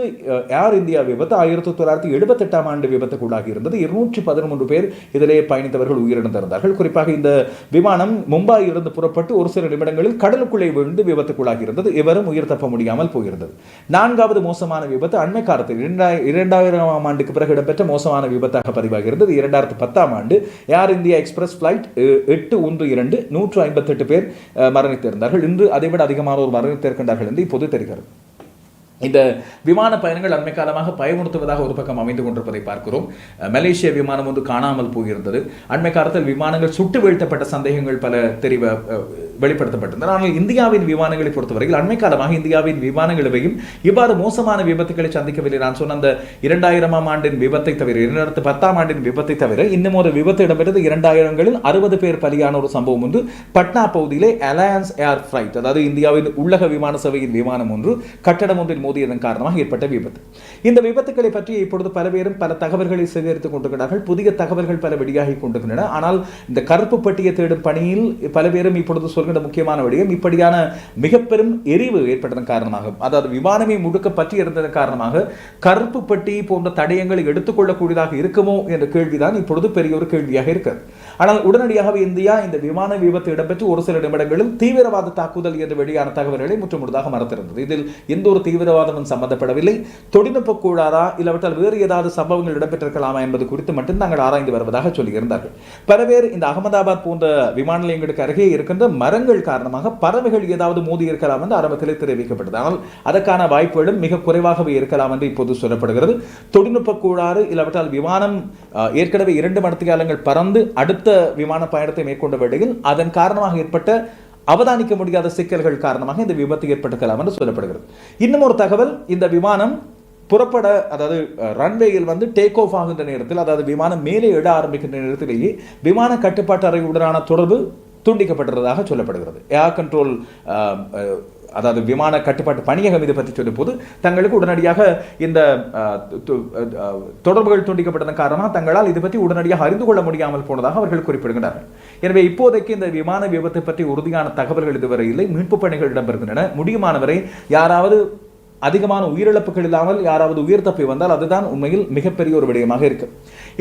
ஏர் இந்தியா விபத்து. ஆயிரத்தி தொள்ளாயிரத்தி எழுபத்தெட்டாம் ஆண்டு விபத்துக்குள்ளாகி இருந்தது இருநூற்றி பதிமூன்று பேர் இதிலே பயணித்தவர்கள் உயிரிழந்திருந்தார்கள். குறிப்பாக இந்த விமானம் மும்பாயிலிருந்து புறப்பட்டு ஒரு சில நிமிடங்களில் கடலுக்குள்ளே விழுந்து விபத்துக்குள்ளாகி இருந்தது எவரும் உயிர் தப்ப முடியாமல் போயிருந்தது. நான்காவது மோசமான விபத்து அண்மை காலத்தில் இரண்டாய் இரண்டாயிரம் ஆண்டுக்கு பிறகு இடம்பெற்ற மோசமான விபத்தாக பதிவாகிறது இரண்டாயிரத்து பத்தாம் ஆண்டு ஏர் இந்தியா எக்ஸ்பிரஸ் பிளைட் எட்டு ஒன்று இரண்டு நூற்று ஐம்பத்தெட்டு பேர் மரணித்திருந்தார்கள். இன்று அதைவிட அதிகமானோர் மரணித்திருக்கின்றார்கள் என்று இப்போது தெரிகிறது. இந்த விமான பயணங்கள் அண்மை காலமாக பயமுறுத்துவதாக ஒரு பக்கம் அமைந்து கொண்டிருப்பதை பார்க்கிறோம். மலேசிய விமானம் வந்து காணாமல் போயிருந்தது. அண்மை காலத்தில் விமானங்கள் சுட்டு வீழ்த்தப்பட்ட சந்தேகங்கள் பல தெரிவ வெளிப்படுத்தப்பட்டிருந்தன. ஆனால் இந்தியாவின் விமானங்களை பொறுத்தவரையில் அண்மை காலமாக இந்தியாவின் விமானங்களையும் இவ்வாறு மோசமான விபத்துகளை சந்திக்கவில்லை. நான் சொன்ன அந்த இரண்டாயிரமாம் ஆண்டின் விபத்தை தவிர இரண்டாயிரத்து பத்தாம் ஆண்டின் விபத்தை தவிர இன்னும் ஒரு விபத்து இடம்பெற்றது இரண்டாயிரங்களில் அறுபது பேர் பலியான ஒரு சம்பவம் ஒன்று பட்னா பகுதியிலே அலையன்ஸ் ஏர் ஃபிளைட் அதாவது இந்தியாவின் உள்ளக விமான சேவையின் விமானம் ஒன்று கட்டடம் ஒன்றின் மோதியதன் காரணமாக ஏற்பட்ட விபத்து. இந்த விபத்துக்களை பற்றி இப்பொழுது பல பேரும் பல தகவல்களை சேகரித்துக் கொண்டிருக்கிறார்கள். புதிய தகவல்கள் பல வெளியாகி கொண்டிருக்கின்றன. ஆனால் இந்த கருப்பு பட்டியை தேடும் பணியில் பல பேரும் இப்பொழுது சொல்கின்ற முக்கியமான விடயம் இப்படியான மிக பெரும் எரிவு ஏற்பட்டதன் காரணமாக அதாவது விமானமே முழுக்க பற்றி இருந்ததன் காரணமாக கருப்பு பட்டி போன்ற தடயங்களை எடுத்துக்கொள்ளக்கூடியதாக இருக்குமோ என்ற கேள்விதான் இப்பொழுது பெரிய ஒரு கேள்வியாக இருக்கிறது. ஆனால் உடனடியாக இந்தியா இந்த விமான விபத்து இடம்பெற்று ஒரு சில நிமிடங்களில் தீவிரவாத தாக்குதல் என்று வெளியான தகவல்களை முற்றுமுழுதாக மறுத்திருந்தது. இதில் எந்த ஒரு தீவிரவாத தீவிரவாதமும் சம்பந்தப்படவில்லை. தொழில்நுட்ப கூடாரா இல்லாவிட்டால் வேறு ஏதாவது சம்பவங்கள் இடம்பெற்றிருக்கலாமா என்பது குறித்து மட்டும் நாங்கள் ஆராய்ந்து வருவதாக சொல்லியிருந்தார்கள். பல பேர் இந்த அகமதாபாத் போன்ற விமான நிலையங்களுக்கு அருகே இருக்கின்ற மரங்கள் காரணமாக பறவைகள் ஏதாவது மோதி இருக்கலாம் என்று ஆரம்பத்தில் தெரிவிக்கப்பட்டது. ஆனால் அதற்கான வாய்ப்புகளும் மிக குறைவாகவே இருக்கலாம் என்று இப்போது சொல்லப்படுகிறது. தொழில்நுட்ப கூடாறு இல்லாவிட்டால் விமானம் ஏற்கனவே இரண்டு மணித்தியாலங்கள் பறந்து அடுத்த விமான பயணத்தை மேற்கொண்ட வேளையில் அதன் காரணமாக ஏற்பட்ட அவதானிக்க முடியாத சிக்கல்கள் காரணமாக இந்த விபத்து ஏற்பட்டுக்கலாம் என்று சொல்லப்படுகிறது. இன்னும் ஒரு தகவல் இந்த விமானம் புறப்பட அதாவது ரன்வேயில் வந்து டேக் ஆஃப் ஆகின்ற நேரத்தில் அதாவது விமானம் மேலே எழ ஆரம்பிக்கின்ற நேரத்திலேயே விமான கட்டுப்பாட்டு அறையுடனான தொடர்பு துண்டிக்கப்பட்டிருந்ததாக சொல்லப்படுகிறது. ஏர் கண்ட்ரோல் அதாவது விமான கட்டுப்பாட்டு பணியகம் இது பற்றி சொல்லும் போது தங்களுக்கு உடனடியாக இந்த தொடர்புகள் துண்டிக்கப்பட்டதன் காரணமாக தங்களால் இது பற்றி உடனடியாக அறிந்து கொள்ள முடியாமல் போனதாக அவர்கள் குறிப்பிடுகின்றனர். எனவே இப்போதைக்கு இந்த விமான விபத்தை பற்றி உறுதியான தகவல்கள் இதுவரை இல்லை. மீட்பு பணிகள் இடம்பெறுகின்றன. முடியுமானவரை யாராவது அதிகமான உயிரிழப்புகள் இல்லாமல் யாராவது உயிர் தப்பி வந்தால் அதுதான் உண்மையில் மிகப்பெரிய ஒரு விடயமாக இருக்கு.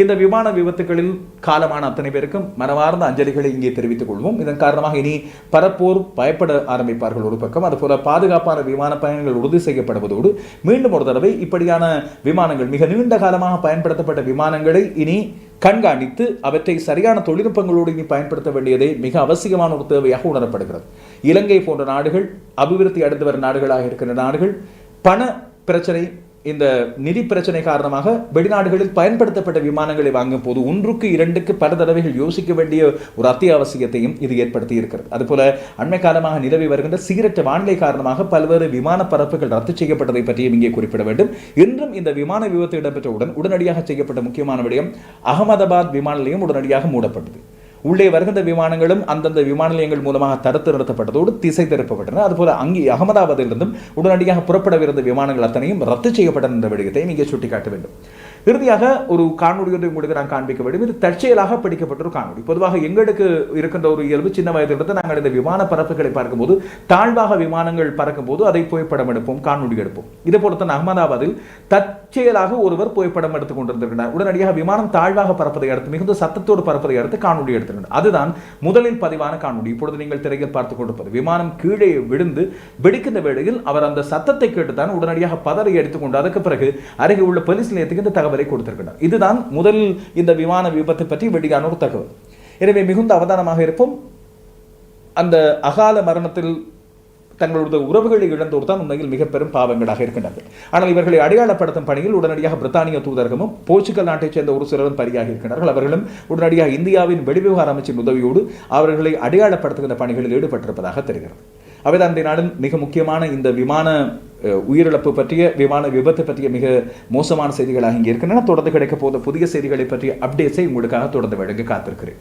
இந்த விமான விபத்துகளில் காலமான அத்தனை பேருக்கும் மனமார்ந்த அஞ்சலிகளை இங்கே தெரிவித்துக் கொள்வோம். இதன் காரணமாக இனி பரப்போர் பயப்பட ஆரம்பிப்பார்கள் ஒரு பக்கம். அதுபோல பாதுகாப்பான விமான பயணங்கள் உறுதி செய்யப்படுவதோடு மீண்டும் ஒரு தடவை இப்படியான விமானங்கள் மிக நீண்ட காலமாக பயன்படுத்தப்பட்ட விமானங்களை இனி கண்காணித்து அவற்றை சரியான தொழில்நுட்பங்களோடு இனி பயன்படுத்த வேண்டியதே மிக அவசியமான ஒரு தேவையாக உணரப்படுகிறது. இலங்கை போன்ற நாடுகள் அபிவிருத்தி அடைந்து வரும் நாடுகளாக இருக்கின்ற நாடுகள் பண பிரச்சனை இந்த நிதி பிரச்சனை காரணமாக வெளிநாடுகளில் பயன்படுத்தப்பட்ட விமானங்களை வாங்கும் போது ஒன்றுக்கு இரண்டுக்கு பல தடவைகள் யோசிக்க வேண்டிய ஒரு அத்தியாவசியத்தையும் இது ஏற்படுத்தி இருக்கிறது. அதுபோல அண்மை காலமாக நிலவி வருகின்ற சீரற்ற வானிலை காரணமாக பல்வேறு விமான பரப்புகள் ரத்து செய்யப்பட்டதை பற்றியும் இங்கே குறிப்பிட வேண்டும். இன்றும் இந்த விமான விபத்து இடம்பெற்றவுடன் உடனடியாக செய்யப்பட்ட முக்கியமான விடயம் அகமதாபாத் விமான நிலையம் உடனடியாக மூடப்பட்டது. உள்ளே வருகின்ற விமானங்களும் அந்தந்த விமான நிலையங்கள் மூலமாக தடுத்து நிறுத்தப்பட்டதோடு திசை திருப்பப்பட்டன. அதுபோல அங்கே அகமதாபாத்திலிருந்தும் உடனடியாக புறப்படவிருந்த விமானங்கள் அத்தனையும் ரத்து செய்யப்பட்டன என்ற விடயத்தை நீங்கள் சுட்டிக்காட்ட வேண்டும். இறுதியாக ஒரு காணொலி ஒன்று உங்களுக்கு நான் காண்பிக்க வேண்டும். இது தற்செயலாக பிடிக்கப்பட்ட ஒரு காணொலி பொதுவாக எங்களுக்கு இருக்கின்ற ஒரு இயல்பு சின்ன வயதிலிருந்து நாங்கள் இந்த விமான பறப்புகளை பார்க்கும்போது தாழ்வாக விமானங்கள் பறக்கும்போது அதை புகைப்படம் எடுப்போம் காணொலி எடுப்போம். இது போலத்தான் அகமதாபாத்தில் தற்செயலாக ஒருவர் புகைப்படம் எடுத்துக் கொண்டிருந்திருக்கிறார். உடனடியாக விமானம் தாழ்வாக பறப்பதை அடுத்து மிகுந்த சத்தத்தோடு பறப்பதை அடுத்து காணொலி எடுத்திருக்கிறார். அதுதான் முதலில் பதிவான காணொலி இப்பொழுது நீங்கள் திரையில் பார்த்துக் கொண்டிருப்பது. விமானம் கீழே விழுந்து வெடிக்கின்ற வேளையில் அவர் அந்த சத்தத்தை கேட்டுத்தான் உடனடியாக பதறி எடுத்துக்கொண்டு அதுக்கு பிறகு அருகே உள்ள போலீஸ் நிலையத்துக்கு இந்த தகவல் கொடுத்திருக்கிறார் இதுதான் முதல் இந்த விமான விபத்து பற்றி வெளியான ஒரு தகவல். எனவே மிகுந்த அவதானமாக இருப்போம். அந்த அகால மரணத்தில் தங்களது உறவுகளை இழந்தோர் தான் உண்மையில் மிக பெரும் பாவங்களாக இருக்கின்றார்கள் ஆனால் இவர்களை அடையாளப்படுத்தும் பணியில் உடனடியாக பிரித்தானிய தூதரகமும் போர்ச்சுகல் நாட்டைச் சேர்ந்த ஒரு சிலரும் பரியாக இருக்கின்றார்கள். அவர்களும் உடனடியாக இந்தியாவின் வெளிவிவகார அமைச்சின் உதவியோடு அவர்களை அடையாளப்படுத்துகின்ற பணிகளில் ஈடுபட்டிருப்பதாக தெரிகிறது. அவைதான் அந்த நாளின் மிக முக்கியமான இந்த விமான உயிரிழப்பு பற்றிய விமான விபத்து பற்றிய மிக மோசமான செய்திகளாக இங்கே இருக்கின்றன. தொடர்ந்து கிடைக்க போத புதிய செய்திகளை பற்றிய அப்டேட்ஸை உங்களுக்காக தொடர்ந்து வழங்க காத்திருக்கிறேன்.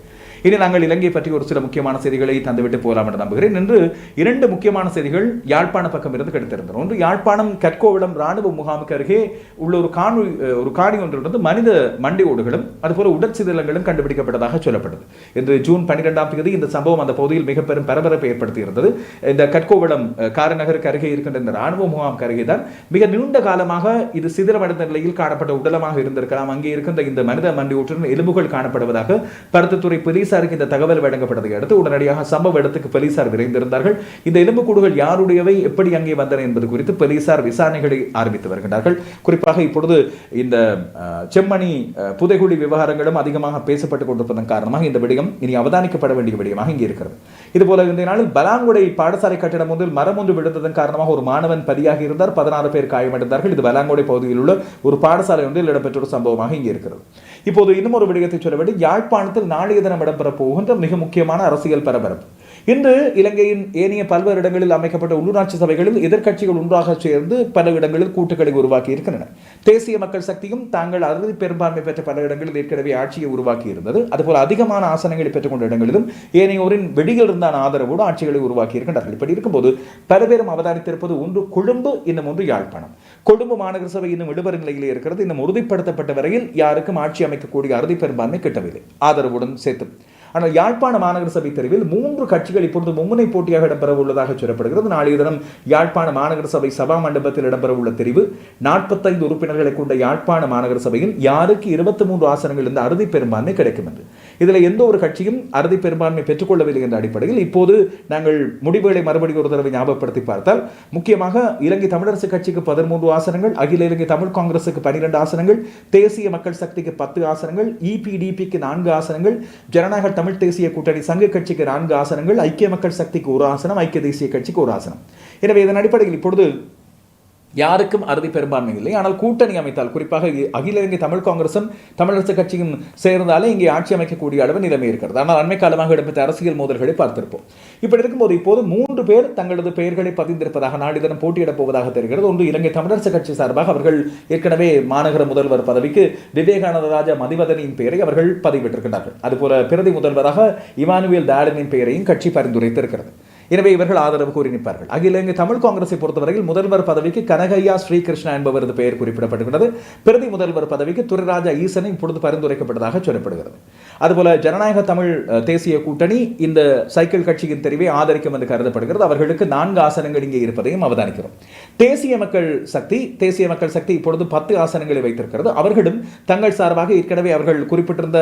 இனி நாங்கள் இலங்கை பற்றி ஒரு சில முக்கியமான செய்திகளை தந்துவிட்டு போகலாம் என்று நம்புகிறேன். இன்று இரண்டு முக்கியமான செய்திகள் யாழ்ப்பாண பக்கம் இருந்து கிடைத்திருந்தன. ஒன்று யாழ்ப்பாணம் கற்கோவிடம் ராணுவ முகாமுக்கு அருகே உள்ள ஒரு காணொலி ஒரு காணி ஒன்றிலிருந்து மனித மண்டி ஓடுகளும் அதுபோல உடற்சிதலங்களும் கண்டுபிடிக்கப்பட்டதாக சொல்லப்பட்டது. இன்று ஜூன் பன்னிரெண்டாம் தேதி இந்த சம்பவம் அந்த பகுதியில் மிக பெரும் பரபரப்பை ஏற்படுத்தி இருந்தது இந்த கற்கோவிடம் காரநகருக்கு அருகே இருக்கின்ற இந்த ராணுவ முகாம் அருகே தான் மிக நீண்ட காலமாக இது சிதிலமடைந்த நிலையில் காணப்பட்ட உடலமாக இருந்திருக்கலாம். அங்கே இருக்கின்ற இந்த மனித மண்டி ஊற்றுடன் எலும்புகள் காணப்படுவதாக பருத்தத்துறை போலீஸ் போலீசாருக்கு இந்த தகவல் வழங்கப்பட்டதை அடுத்து உடனடியாக சம்பவ இடத்துக்கு போலீசார் விரைந்திருந்தார்கள். இந்த எலும்புக்கூடுகள் யாருடையவை எப்படி அங்கே வந்தன என்பது குறித்து போலீசார் விசாரணைகளை ஆரம்பித்து வருகின்றார்கள். குறிப்பாக இப்பொழுது இந்த செம்மணி புதைகுழி விவகாரங்களும் அதிகமாக பேசப்பட்டுக் கொண்டிருப்பதன் காரணமாக இந்த விடயம் இனி அவதானிக்கப்பட வேண்டிய விடயமாக இங்கே இருக்கிறது. இதுபோல இந்த நாளில் பலாங்குடை பாடசாலை கட்டிடம் ஒன்றில் மரம் ஒன்று விழுந்ததன் காரணமாக ஒரு மாணவன் பலியாகி இருந்தார். பதினாறு பேர் காயமடைந்தார்கள். இது பலாங்குடை பகுதியில் உள்ள ஒரு பாடசாலை ஒன்றில் இடம்பெற்ற ஒரு சம்பவமாக இங்கே இருக்கிறது. இப்போது இன்னும் ஒரு விடயத்தை சொல்ல வேண்டும். யாழ்ப்பாணத்தில் நாளைய தினம் இடம்பெற போகின்ற மிக முக்கியமான அரசியல் பரபரப்பு. இன்று இலங்கையின் ஏனைய பல்வேறு இடங்களில் அமைக்கப்பட்ட உள்ளூராட்சி சபைகளில் எதிர்க்கட்சிகள் ஒன்றாக சேர்ந்து பல இடங்களில் கூட்டுக்களை உருவாக்கி இருக்கின்றன தேசிய மக்கள் சக்தியும் தாங்கள் அறுதி பெரும்பான்மை பெற்ற பல இடங்களில் ஏற்கனவே ஆட்சியை உருவாக்கி இருந்தது அதுபோல் அதிகமான ஆசனங்களை பெற்றுக்கொண்ட இடங்களிலும் ஏனையோரின் வெளியில் இருந்தான ஆதரவோடு ஆட்சிகளை உருவாக்கி இருக்கின்றார்கள் இப்படி இருக்கும்போது பல பேரும் அவதானித்திருப்பது ஒன்று கொழும்பு இன்னும் ஒன்று யாழ்ப்பாணம். கொழும்பு மாநகர சபை இன்னும் விடுபற நிலையில் இருக்கிறது. இன்னும் உறுதிப்படுத்தப்பட்ட வரையில் யாருக்கும் ஆட்சி அமைக்கக்கூடிய அறுதி பெரும்பான்மை கிட்டவில்லை. ஆதரவுடன் சேர்த்து ஆனால் யாழ்ப்பாண மாநகர சபை தெரிவில் மூன்று கட்சிகள் இப்பொழுது மும்முனை போட்டியாக இடம்பெற உள்ளதாக சொல்லப்படுகிறது. நாளைய தினம் யாழ்ப்பாண மாநகர சபை சபா மண்டபத்தில் இடம்பெற உள்ள தெரிவு. நாற்பத்தைந்து உறுப்பினர்களை கொண்ட யாழ்ப்பாண மாநகர சபையில் யாருக்கு இருபத்தி மூன்று ஆசனங்கள் இருந்து அறுதி பெரும்பான்மை கிடைக்கும் என்று. இதில் எந்த ஒரு கட்சியும் அறுதி பெரும்பான்மை பெற்றுக்கொள்ளவில்லை என்ற அடிப்படையில் இப்போது நாங்கள் முடிவுகளை மறுபடியும் ஒரு தடவை ஞாபகப்படுத்தி பார்த்தால் முக்கியமாக இலங்கை தமிழரசு கட்சிக்கு பதிமூன்று ஆசனங்கள் அகில இலங்கை தமிழ் காங்கிரசுக்கு பனிரெண்டு ஆசனங்கள் தேசிய மக்கள் சக்திக்கு பத்து ஆசனங்கள் இபிடிபிக்கு நான்கு ஆசனங்கள் ஜனநாயக தமிழ் தேசிய கூட்டணி சங்க கட்சிக்கு நான்கு ஆசனங்கள் ஐக்கிய மக்கள் சக்திக்கு ஒரு ஆசனம் ஐக்கிய தேசிய கட்சிக்கு ஒரு ஆசனம். எனவே இதன் அடிப்படையில் இப்பொழுது யாருக்கும் அறுதி பெரும்பான்மை இல்லை. ஆனால் கூட்டணி அமைத்தால் குறிப்பாக அகில இலங்கை தமிழ் காங்கிரசும் தமிழரசு கட்சியும் சேர்ந்தாலே இங்கே ஆட்சி அமைக்கக்கூடிய அளவு நிலைமை இருக்கிறது. ஆனால் அண்மை காலமாக இடம்பெற்ற அரசியல் மோதல்களை பார்த்திருப்போம். இப்படி இருக்கும்போது இப்போது மூன்று பேர் தங்களது பெயர்களை பதிந்திருப்பதாக நாடிதனம் போட்டியிடப் போவதாக தெரிகிறது. ஒன்று இலங்கை தமிழரசு கட்சி சார்பாக அவர்கள் ஏற்கனவே மாநகர முதல்வர் பதவிக்கு விவேகானந்த ராஜா மதிவதனின் பெயரை அவர்கள் பதிவிட்டிருக்கிறார்கள் அதுபோல பிரதி முதல்வராக இமானுவேல் தாடனின் பெயரையும் கட்சி பரிந்துரைத்திருக்கிறது. எனவே இவர்கள் ஆதரவு கூறி நிற்பார்கள். அகில இங்கு தமிழ் காங்கிரஸை பொறுத்தவரையில் முதல்வர் பதவிக்கு கனகையா ஸ்ரீகிருஷ்ணா என்பவரது பெயர் குறிப்பிடப்படுகிறது பிரதி முதல்வர் பதவிக்கு துரைராஜா ஈசனை இப்பொழுது பரிந்துரைக்கப்பட்டதாக சொல்லப்படுகிறது. அதுபோல ஜனநாயக தமிழ் தேசிய கூட்டணி இந்த சைக்கிள் கட்சியின் தெரிவை ஆதரிக்கும் என்று கருதப்படுகிறது. அவர்களுக்கு நான்கு ஆசனங்கள் இங்கே இருப்பதையும் அவதானிக்கிறோம். தேசிய மக்கள் சக்தி தேசிய மக்கள் சக்தி இப்பொழுது பத்து ஆசனங்களை வைத்திருக்கிறது. அவர்களும் தங்கள் சார்பாக ஏற்கனவே அவர்கள் குறிப்பிட்டிருந்த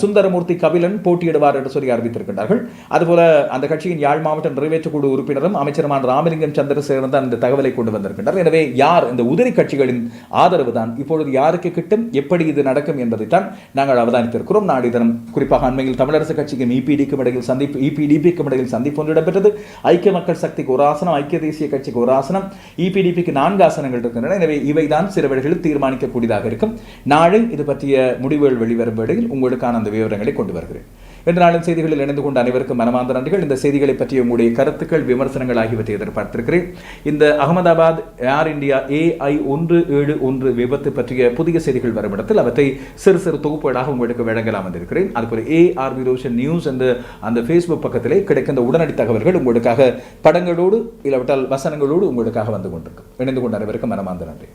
சுந்தரமூர்த்தி கபிலன் போட்டியிடுவார் என்று சொல்லி அறிவித்திருக்கின்றார்கள். அதுபோல அந்த கட்சியின் யாழ் மாவட்ட நிறைவேற்றக்குழு உறுப்பினரும் அமைச்சருமான ராமலிங்கம் சந்திரசேகரன் தான் இந்த தகவலை கொண்டு வந்திருக்கின்றனர் எனவே யார் இந்த உதிரி கட்சிகளின் ஆதரவு தான்? இப்பொழுது யாருக்கு கிட்டும்? எப்படி இது நடக்கும் என்பதைத்தான் நாங்கள் அவதானித்திருக்கிறோம். நாடு தினம் குறிப்பாக அண்மையில் தமிழரசு கட்சிக்கும் இபிடிக்கும் இடையில் சந்திப்பு இபிடிபிக்கும் இடையில் சந்திப்பு ஒன்று இடம்பெற்றது. ஐக்கிய மக்கள் சக்திக்கு ஒரு ஆசனம் ஐக்கிய தேசிய கட்சிக்கு ஒரு ஆசனம். இபிடிபிக்கு நான்கு ஆசனங்கள் இருக்கின்றன. எனவே இவைதான் சில வேளைகளில் தீர்மானிக்கக்கூடியதாக இருக்கும். நாளை இது பற்றிய முடிவுகள் வெளிவரும் வேளையில் உங்களுக்கான அந்த விவரங்களை கொண்டு வருகிறேன். இன்று நாளின் செய்திகளில் இணைந்து கொண்ட அனைவருக்கும் மனமார்ந்த நன்றிகள். இந்த செய்திகளை பற்றிய உங்களுடைய கருத்துக்கள் விமர்சனங்கள் ஆகியவற்றை எதிர்பார்த்திருக்கிறேன். இந்த அகமதாபாத் ஏர் இந்தியா ஏஐ ஒன்று ஏழு ஒன்று விபத்து பற்றிய புதிய செய்திகள் வரும் இடத்தில் அவற்றை சிறு சிறு தொகுப்புகளாக உங்களுக்கு வழங்கலாம் வந்திருக்கிறேன் அதுபோல ஏஆர் விரோஷன் நியூஸ் என்ற அந்த ஃபேஸ்புக் பக்கத்திலே கிடைக்கின்ற உடனடி தகவல்கள் உங்களுக்காக படங்களோடு இல்லாவிட்டால் வசனங்களோடு உங்களுக்காக வந்து கொண்டிருக்கும். இணைந்து கொண்ட அனைவருக்கும் மனமார்ந்த நன்றி.